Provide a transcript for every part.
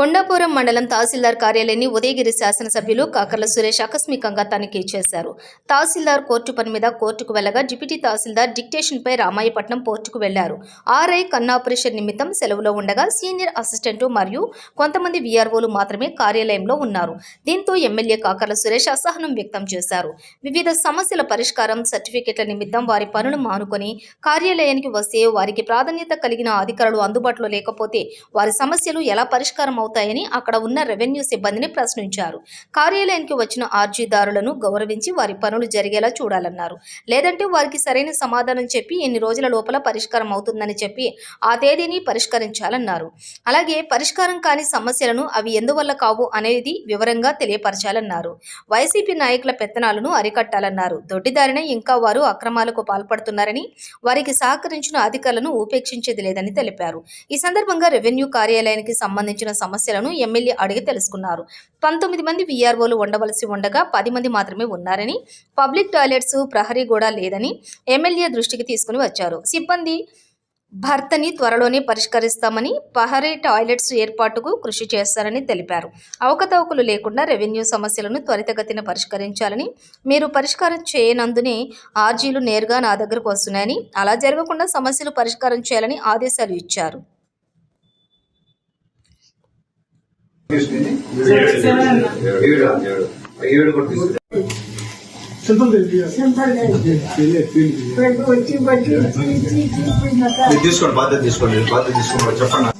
కొండాపురం మండలం తహసీల్దార్ కార్యాలయాన్ని ఉదయగిరి శాసనసభ్యులు కాకర్ల సురేష్ ఆకస్మికంగా తనిఖీ చేశారు. తహసీల్దార్ కోర్టు పని మీద కోర్టుకు వెళ్ళగా డిప్యూటీ తహసీల్దార్ డిక్టేషన్పై రామాయపట్నం పోర్టుకు వెళ్ళారు ఆర్ఐ కన్నాపరేషన్ నిమిత్తం సెలవులో ఉండగా సీనియర్ అసిస్టెంట్ మరియు కొంతమంది వీఆర్ఓలు మాత్రమే కార్యాలయంలో ఉన్నారు. దీంతో ఎమ్మెల్యే కాకర్ల సురేష్ అసహనం వ్యక్తం చేశారు. వివిధ సమస్యల పరిష్కారం సర్టిఫికెట్ల నిమిత్తం వారి పనులు మానుకొని కార్యాలయానికి వస్తే వారికి ప్రాధాన్యత కలిగిన అధికారులు అందుబాటులో లేకపోతే వారి సమస్యలు ఎలా పరిష్కారం అవుతాయని అక్కడ ఉన్న రెవెన్యూ సిబ్బందిని ప్రశ్నించారు. కార్యాలయానికి వచ్చిన ఆర్జీదారులను గౌరవించి వారి పనులు జరిగేలా చూడాలన్నారు. లేదంటే వారికి సరైన సమాధానం చెప్పి ఎన్ని రోజుల లోపల పరిష్కారం అవుతుందని చెప్పి ఆ తేదీని పరిష్కరించాలన్నారు. అలాగే పరిష్కారం కాని సమస్యలను అవి ఎందువల్ల కావు అనేది వివరంగా తెలియపరచాలన్నారు. వైసీపీ నాయకుల పెత్తనాలను అరికట్టాలన్నారు. దొడ్డిదారిన ఇంకా వారు అక్రమాలకు పాల్పడుతున్నారని వారికి సహకరించిన అధికారులను ఉపేక్షించేది లేదని తెలిపారు. ఈ సందర్భంగా రెవెన్యూ కార్యాలయానికి సంబంధించిన సమస్యలను ఎమ్మెల్యే అడిగి తెలుసుకున్నారు. పంతొమ్మిది మంది వీఆర్ఓలు ఉండవలసి ఉండగా పది మంది మాత్రమే ఉన్నారని పబ్లిక్ టాయిలెట్స్ ప్రహరీ కూడా లేదని ఎమ్మెల్యే దృష్టికి తీసుకుని వచ్చారు. సిబ్బంది భర్తని త్వరలోనే పరిష్కరిస్తామని పహరీ టాయిలెట్స్ ఏర్పాటుకు కృషి చేస్తారని తెలిపారు. అవకతవకలు లేకుండా రెవెన్యూ సమస్యలను త్వరితగతిన పరిష్కరించాలని మీరు పరిష్కారం చేయనందునే ఆర్జీలు నేరుగా నా దగ్గరకు వస్తున్నాయని అలా జరగకుండా సమస్యలు పరిష్కారం చేయాలని ఆదేశాలు ఇచ్చారు తీసుకుని ఏడు కూడా తీసుకుని తీసుకోండి బాధ్యత తీసుకోండి బాధ్యత తీసుకోండి చెప్పండి.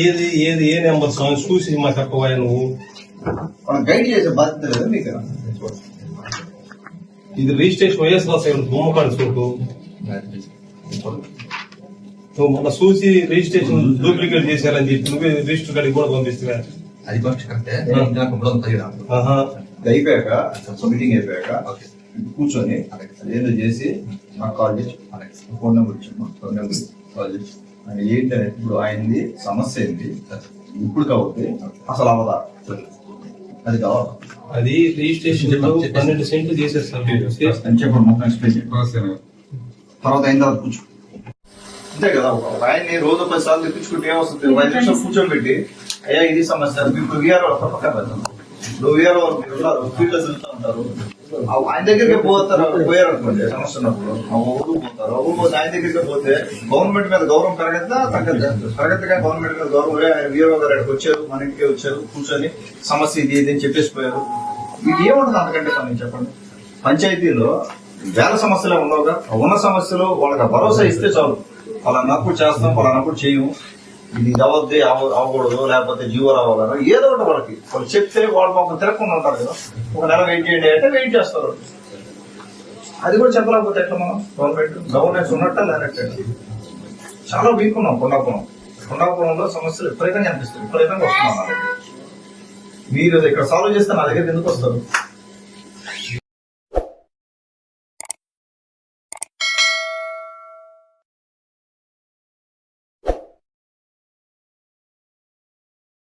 ఏది ఏది ఏ నెంబర్ సాంగ్ చూసి మా చెప్పబోయా నువ్వు? మనం గైడ్ చేసే బాధ్యత లేదా మీకు. ఇది రిజిస్ట్రేషన్ వైఎస్ రాసాడు బొమ్మ కడుచుకుంటూ నువ్వు మొన్న చూసి రిజిస్ట్రేషన్ డూప్లికేట్ చేశారని చెప్పి నువ్వే రిజిస్టర్ కాడికి కూడా పంపిస్తున్నా అది పక్ష కరెక్టే? నాకు ఆహా. ఇది అయిపోయాక మీటింగ్ అయిపోయాక కూర్చొని ఏదో చేసి నాకు కాల్ చేసి ఫోన్ నెంబర్ ఇచ్చాము. ఫోన్ నెంబర్ కాల్ చేసి ఆయన ఏంటంటే ఇప్పుడు ఆయనది సమస్య ఏంటి? ఇప్పుడు కాబట్టి అసలు అవదా అది కావాలి. అది రిజిస్ట్రేషన్ పన్నెండు సెంట్లు చేసేస్తారు అని చెప్పండి మొత్తం ఎక్స్ప్లెయిన్ చేయండి తర్వాత అయిన తర్వాత కూర్చో. అంతే కదా ఒక ఆయన్ని రోజు పది సార్లు తెప్పించుకుంటే ఏమొస్తుంది? ఐదు నిమిషాలు కూర్చోబెట్టి అయ్యా ఇది సమస్య. ఇప్పుడు వీఆర్ పక్కన పెడతాను ఇప్పుడు వీఆర్ ఫీల్డ్ వెళ్తూ ఉంటారు. ఆయన దగ్గరికి పోతారు. పోయారు అనుకోండి సమస్య ఉన్నప్పుడు. ఆ ఊరు పోతారు. ఊరు పోతే ఆయన దగ్గరికి పోతే గవర్నమెంట్ మీద గౌరవం పెరగద్దా? తగ్గద్దా? పెరగద్దుగా గవర్నమెంట్ మీద గౌరవం. "ఏ, ఆయన వీఆర్ఓ గారు వచ్చారు మన ఇంటికి వచ్చారు కూర్చొని సమస్య ఇది ఇది అని చెప్పేసి పోయారు. ఇది ఏముంటుంది అంతకంటే పని చెప్పండి. పంచాయతీలో వేల సమస్యలే ఉండవుగా. ఉన్న సమస్యలు వాళ్ళకి భరోసా ఇస్తే చాలు. వాళ్ళన్నప్పుడు చేస్తాం వాళ్ళన్నప్పుడు చేయము ఇది అవద్ది అవ్వకూడదు లేకపోతే జీవో రావాలన్నా ఏదో ఒకటి వాళ్ళకి. వాళ్ళు చెప్తే వాళ్ళు మాకు తిరగకుండా ఉంటారు కదా. ఒక నెల వెయిట్ చేయండి అంటే వెయిట్ చేస్తారు. అది కూడా చెప్పలేకపోతే ఎట్లా మనం? గవర్నమెంట్ గవర్నెన్స్ ఉన్నట్ట లేనట్టే. చాలా వీక్ ఉన్నాం కొండాపురం. కొండాపురంలో సమస్యలు విపరీతంగా అనిపిస్తుంది విపరీతంగా వస్తున్నాం మీరు ఇక్కడ సాల్వ్ చేస్తే నా దగ్గర ఎందుకు వస్తారు?